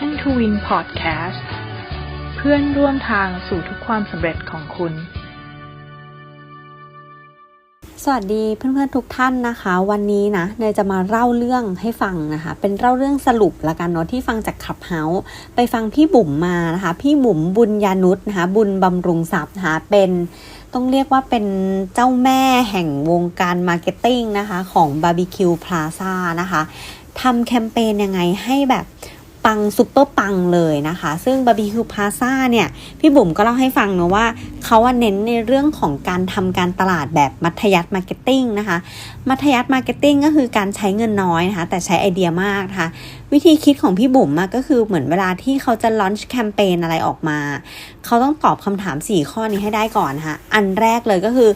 Mission to Win Podcast เพื่อนร่วมทางสู่ทุกความสำเร็จของคุณ สวัสดีเพื่อนๆทุกท่านนะคะ วันนี้นะเนยจะมาเล่าเรื่องให้ฟังนะคะ เป็นเล่าเรื่องสรุปละกันเนาะที่ฟังจากขับเฮาส์ไปฟังพี่บุ๋มมานะคะ พี่บุ๋มบุญญานุษนะคะ บุญบำรุงทรัพย์นะคะเป็นต้องเรียกว่าเป็นเจ้าแม่แห่งวงการมาร์เก็ตติ้งนะคะ ของบาร์บีคิวพลาซ่านะคะทำแคมเปญยังไงให้แบบ ปังซุปเปอร์ปังเลยนะคะ ซึ่งบาร์บีคิวพาซ่าเนี่ย พี่บุ๋มก็เล่าให้ฟังนะว่า เขาเน้นในเรื่องของการทำการตลาดแบบมัธยัติมาร์เก็ตติ้งนะคะ มัธยัติมาร์เก็ตติ้งก็คือการใช้เงินน้อยนะคะ แต่ใช้ไอเดียมากนะคะ วิธีคิดของพี่บุ๋มก็คือเหมือนเวลาที่เขาจะลอนช์แคมเปญอะไรออกมา เขาต้องตอบคำถาม 4 ข้อนี้ให้ได้ก่อนนะคะอันแรกเลยก็คือ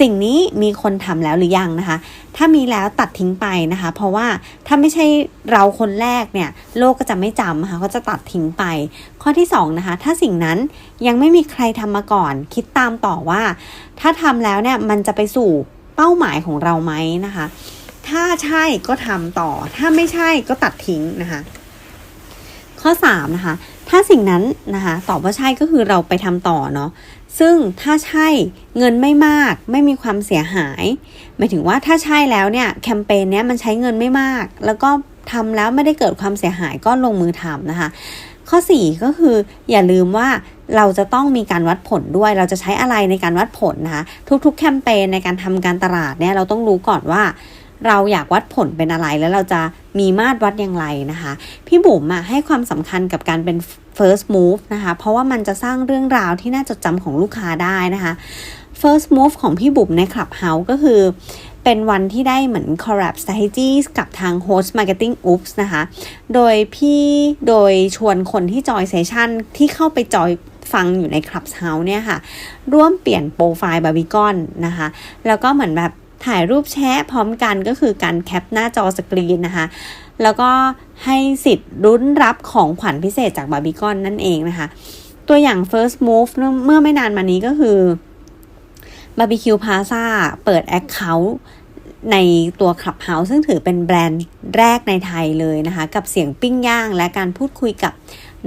สิ่งนี้มีคนทำแล้วหรือยังนะคะ ถ้ามีแล้วตัดทิ้งไปนะคะ เพราะว่าถ้าไม่ใช่เราคนแรกเนี่ย โลกก็จะไม่จำนะคะก็จะตัดทิ้งไป ข้อที่2นะคะ ถ้าสิ่งนั้นยังไม่มีใครทำมาก่อน คิดตามต่อว่า ถ้าทำแล้วเนี่ยมันจะไปสู่เป้าหมายของเราไหมนะคะ ถ้าใช่ก็ทำต่อ ถ้าไม่ใช่ก็ตัดทิ้งนะคะ ข้อ3นะคะ ถ้าสิ่งนั้นนะคะตอบว่าใช่ก็คือเราไปทำต่อเนาะซึ่งถ้าใช่เงินไม่มากไม่มีความเสียหายหมายถึงว่าถ้าใช่แล้วเนี่ยแคมเปญเนี้ยมันใช้เงินไม่มาก แล้วก็ทำแล้วไม่ได้เกิดความเสียหายก็ลงมือทำนะคะ ข้อ 4 ก็คืออย่าลืมว่าเราจะต้องมีการวัดผลด้วย เราจะใช้อะไรในการวัดผลนะคะ ทุกๆ แคมเปญในการทำการตลาดเนี่ยเราต้องรู้ก่อนว่า เราอยากวัดผลเป็นอะไรแล้วเราจะมีมาตรวัดอย่างไรนะคะ พี่บุ๋มอะให้ความสำคัญกับการเป็น first move นะคะ เพราะว่ามันจะสร้างเรื่องราวที่น่าจดจำของลูกค้าได้นะคะ first move ของพี่บุ๋มใน Clubhouse ก็คือเป็นวันที่ได้เหมือน collab strategies กับทาง host marketing oops นะคะ โดยพี่โดยชวนคนที่จอยเซสชันที่เข้าไปจอยฟังอยู่ใน Clubhouse เนี่ยค่ะ ร่วมเปลี่ยนโปรไฟล์บาร์บีคอนนะคะ แล้วก็เหมือนแบบ ถ่ายรูปแชะพร้อมกันก็คือการแคปหน้าจอสกรีนนะคะ แล้วก็ให้สิทธิ์รุ้นรับของขวัญพิเศษจากบาร์บีคอนนั่นเองนะคะ ตัวอย่าง first move เมื่อไม่นานมานี้ก็คือบาร์บีคิวพาซาเปิด Account ในตัว Clubhouse ซึ่งถือเป็นแบรนด์แรกในไทยเลยนะคะ กับเสียงปิ้งย่างและการพูดคุยกับ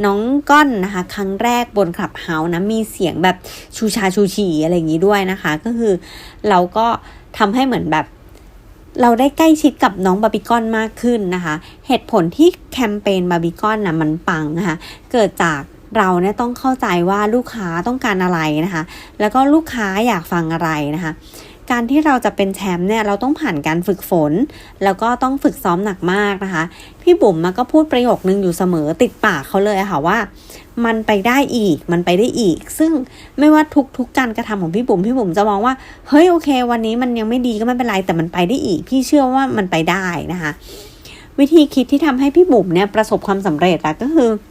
น้องก้อนนะคะ ครั้งแรกบน Clubhouse นะ มีเสียงแบบชูชาชูฉีอะไรอย่างนี้ด้วยนะคะ ก็คือเราก็ ทำให้เหมือนแบบ เราได้ใกล้ชิดกับน้องบาร์บีคอนมากขึ้นนะคะ เหตุผลที่แคมเปญบาร์บีคอนนะมันปังนะคะ เกิดจากเราเนี่ยต้องเข้าใจว่าลูกค้าต้องการอะไรนะคะ แล้วก็ลูกค้าอยากฟังอะไรนะคะ การที่เราจะเป็นแชมป์เนี่ยเราต้องผ่านการฝึกฝน แล้วก็ต้องฝึกซ้อมหนักมากนะคะ พี่บุ๋มมาก็พูดประโยคนึงอยู่เสมอติดปากเขาเลยค่ะว่า มันไปได้อีกมันไปได้อีก ซึ่งไม่ว่าทุกๆกการกระทำของพี่บุ๋มพี่บุ๋มจะมองว่าเฮ้ยโอเค วันนี้มันยังไม่ดีก็ไม่เป็นไรแต่มันไปได้อีก พี่เชื่อว่ามันไปได้นะคะ วิธีคิดที่ทำให้พี่บุ๋มเนี่ยประสบความสำเร็จอะก็คือเ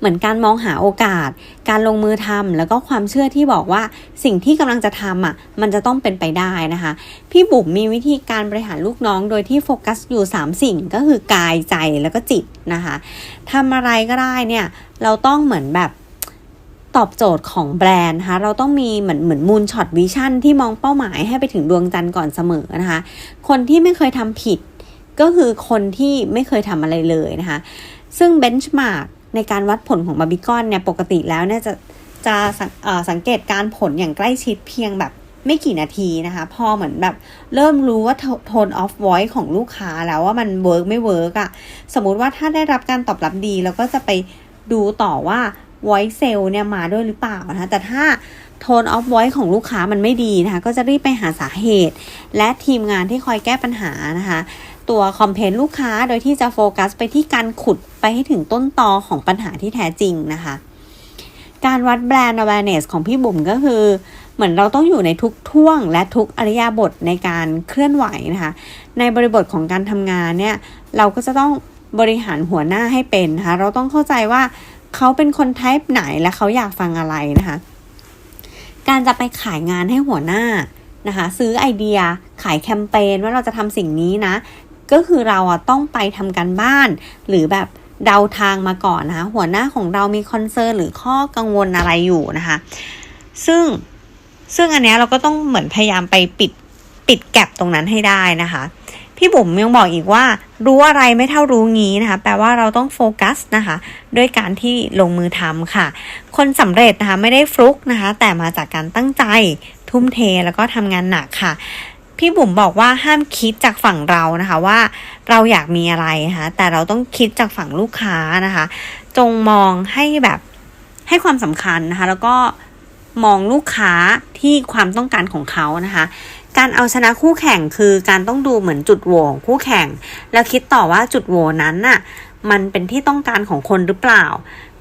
เหมือนการมองหาโอกาส การลงมือทำแล้วก็ความเชื่อที่บอกว่าสิ่งที่กำลังจะทำอะมันจะต้องเป็นไปได้นะคะ พี่บุ๋มมีวิธีการบริหารลูกน้องโดยที่โฟกัสอยู่ 3 สิ่งก็คือกายใจแล้วก็จิตนะคะทำอะไรก็ได้เนี่ยเราต้องเหมือนแบบตอบโจทย์ของแบรนด์นะคะเราต้องมีเหมือนเหมือนมูลช็อตวิชั่นที่มองเป้าหมายให้ไปถึงดวงจันทร์ก่อนเสมอนะคะ คนที่ไม่เคยทำผิดก็คือคนที่ไม่เคยทำอะไรเลยนะคะ ซึ่งเบนช์มาร์ก ในการวัดผลของบาร์บีคอนเนี่ยปกติแล้วเนี่ยจะจะสังสังเกตการผลอย่างใกล้ชิดเพียงแบบไม่กี่นาทีนะคะ พอเหมือนแบบเริ่มรู้ว่าโทนออฟไวท์ของลูกค้าแล้วว่ามันเวิร์กไม่เวิร์กอะสมมุติว่าถ้าได้รับการตอบรับดีเราก็จะไปดูต่อว่า voice sale เนี่ยมาด้วยหรือเปล่านะคะแต่ถ้าโทนออฟไวท์ของลูกค้ามันไม่ดีนะคะ ก็จะรีบไปหาสาเหตุ และทีมงานที่คอยแก้ปัญหานะคะ ตัวคอมเพนลูกค้า โดยที่จะโฟกัสไปที่การขุดไปให้ถึงต้นตอของปัญหาที่แท้จริงนะคะ การวัดแบรนด์ awareness ของพี่บุ๋มก็คือ เหมือนเราต้องอยู่ในทุกท่วงและทุกอริยาบทในการเคลื่อนไหวนะคะ ในบริบทของการทำงานเนี่ย เราก็จะต้องบริหารหัวหน้าให้เป็นนะคะเราต้องเข้าใจว่าเขาเป็นคนไทป์ไหนและเขาอยากฟังอะไรนะคะ การจะไปขายงานให้หัวหน้านะคะ ซื้อไอเดียขายแคมเปญว่าเราจะทำสิ่งนี้นะ ก็คือเราอะต้องไปทำการบ้าน หรือแบบเดาทางมาก่อนนะคะ หัวหน้าของเรามีคอนเซิร์นหรือข้อกังวลอะไรอยู่นะคะ ซึ่งซึ่งอันเนี้ยเราก็ต้องเหมือนพยายามไปปิดปิดแกลบตรงนั้นให้ได้นะคะ พี่บุ๋มยังบอกอีกว่า รู้อะไรไม่เท่ารู้งี้นะคะ แปลว่าเราต้องโฟกัสนะคะ ด้วยการที่ลงมือทำค่ะ คนสำเร็จนะคะไม่ได้ฟลุกนะคะ แต่มาจากการตั้งใจทุ่มเทแล้วก็ทำงานหนักค่ะ พี่บุ๋มบอกว่าห้ามคิดจากฝั่งเรานะคะว่าเราอยากมีอะไรคะแต่เราต้องคิดจากฝั่งลูกค้านะคะ จงมองให้แบบให้ความสำคัญนะคะ แล้วก็มองลูกค้าที่ความต้องการของเขานะคะ การเอาชนะคู่แข่งคือการต้องดูเหมือนจุดโหว่ของคู่แข่ง แล้วคิดต่อว่าจุดโหว่นั้นน่ะ มันเป็นที่ต้องการของคนหรือเปล่า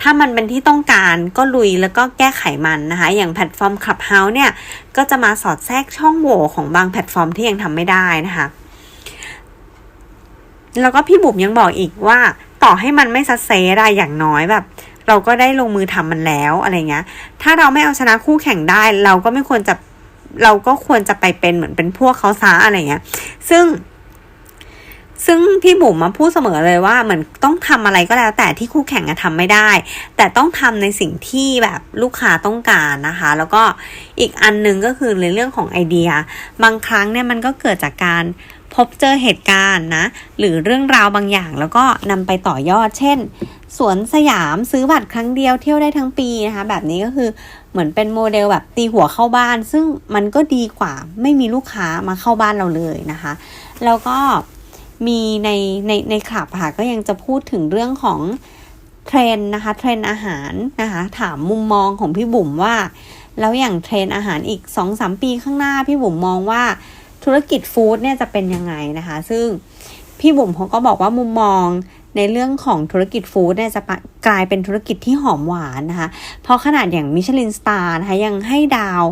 ถ้ามันเป็นที่ต้องการก็ลุยแล้วก็แก้ไขมันนะคะ อย่างแพลตฟอร์ม Clubhouse เนี่ย ก็จะมาสอดแทรกช่องโหว่ของบางแพลตฟอร์มที่ยังทำไม่ได้นะคะ แล้วก็พี่บุ๋มยังบอกอีกว่า ต่อให้มันไม่ซัดเซได้อย่างน้อยแบบ เราก็ได้ลงมือทำมันแล้วอะไรเงี้ย ถ้าเราไม่เอาชนะคู่แข่งได้ เราก็ไม่ควรจะเราก็ควรจะไปเป็นเหมือนเป็นพวกเขาซาอะไรเงี้ย ซึ่ง ซึ่งพี่บุ๋มมาพูดเสมอเลยว่าเหมือนต้องทำอะไรก็แล้ว แต่ที่คู่แข่งอะทำไม่ได้ แต่ต้องทำในสิ่งที่แบบลูกค้าต้องการนะคะ แล้วก็อีกอันหนึงก็คือในเรื่องของไอเดีย บางครั้งเนี่ยมันก็เกิดจากการพบเจอเหตุการณ์นะ หรือเรื่องราวบางอย่างแล้วก็นำไปต่อยอด เช่น สวนสยามซื้อบัตรครั้งเดียวเที่ยวได้ทั้งปีนะคะ แบบนี้ก็คือเหมือนเป็นโมเดลแบบตีหัวเข้าบ้าน ซึ่งมันก็ดีกว่าไม่มีลูกค้ามาเข้าบ้านเราเลยนะคะ แล้วก็ มีในในในคลับค่ะก็ยังจะพูดถึงเรื่องของเทรนนะคะเทรนอาหารนะคะถามมุมมองของพี่บุ๋มว่า แล้วอย่างเทรนอาหารอีก 2-3 ปีข้างหน้า พี่บุ๋มมองว่าธุรกิจฟู้ดเนี่ยจะเป็นยังไงนะคะ ซึ่งพี่บุ๋มเขาก็บอกว่ามุมมองในเรื่องของธุรกิจฟู้ดเนี่ยจะกลายเป็นธุรกิจที่หอมหวานนะคะ เพราะขนาดอย่างมิชลินสตาร์นะคะยังให้ดาว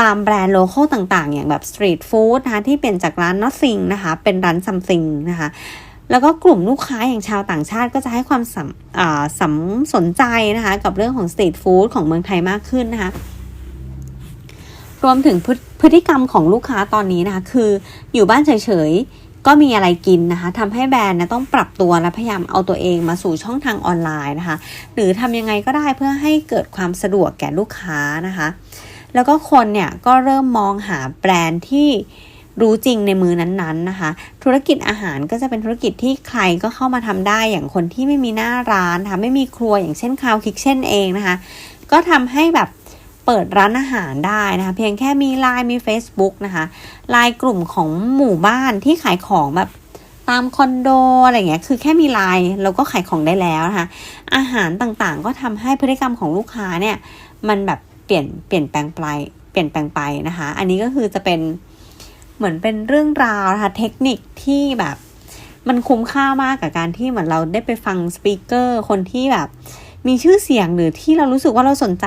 ตามแบรนด์โลเคอลต่างๆ อย่างแบบสตรีทฟู้ดนะคะที่เปลี่ยนจากร้าน nothing นะคะ เป็นร้าน something นะคะแล้วก็กลุ่มลูกค้าอย่างชาวต่างชาติก็จะให้ความสำอ่าสำสนใจนะคะ กับเรื่องของสตรีทฟู้ดของเมืองไทยมากขึ้นนะคะ รวมถึงพฤพฤติกรรมของลูกค้าตอนนี้นะคะ คืออยู่บ้านเฉยๆ ก็มีอะไรกินนะคะทำให้แบรนด์นะต้องปรับตัวและพยายามเอาตัวเองมาสู่ช่องทางออนไลน์นะคะ หรือทำยังไงก็ได้เพื่อให้เกิดความสะดวกแก่ลูกค้านะคะ แล้วก็คนเนี่ยก็เริ่มมองหาแบรนด์ที่รู้จริงในมือนั้นๆนะคะ ธุรกิจอาหารก็จะเป็นธุรกิจที่ใครก็เข้ามาทำได้อย่างคนที่ไม่มีหน้าร้านนะคะไม่มีครัวอย่างเช่นคาวคิกเช่นเองนะคะ ก็ทำให้แบบเปิดร้านอาหารได้นะคะ เพียงแค่มีไลน์มี Facebook นะคะไลน์กลุ่มของหมู่บ้านที่ขายของแบบตามคอนโดอะไรเงี้ย คือแค่มีไลน์เราก็ขายของได้แล้วนะคะ อาหารต่างๆ ก็ทำให้พฤติกรรมของลูกค้าเนี่ย มันแบบ เปลี่ยนเปลี่ยนแปลงไปเปลี่ยนแปลงไปนะคะ อันนี้ก็คือจะเป็นเหมือนเป็นเรื่องราวนะคะเทคนิคที่แบบมันคุ้มค่ามากกับการที่เหมือนเราได้ไปฟังสปีกเกอร์คนที่แบบมีชื่อเสียงหรือที่เรารู้สึกว่าเราสนใจ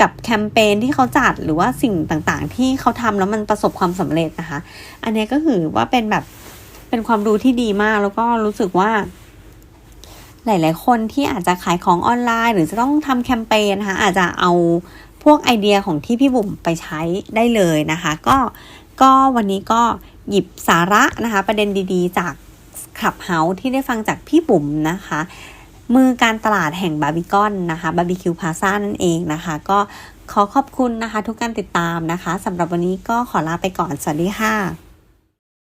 กับแคมเปญที่เขาจัดหรือว่าสิ่งต่างๆ ที่เขาทำแล้วมันประสบความสำเร็จนะคะ อันนี้ก็คือว่าเป็นแบบเป็นความรู้ที่ดีมากแล้วก็รู้สึกว่า หลาย ๆ คนที่อาจจะขายของออนไลน์ หรือจะต้องทำแคมเปญนะคะอาจจะเอาพวกไอเดียของที่พี่บุ๋มไปใช้ได้เลยนะคะ ก็ก็วันนี้ก็หยิบสาระนะคะ ประเด็นดีๆ จากคลับเฮาส์ที่ได้ฟังจากพี่บุ๋มนะคะ มือการตลาดแห่งบาร์บีคอนนะคะบาร์บีคิวพาซ่านั่นเองนะคะ ก็ขอขอบคุณนะคะ ทุกการติดตามนะคะสำหรับวันนี้ก็ขอลาไปก่อน สวัสดีค่ะ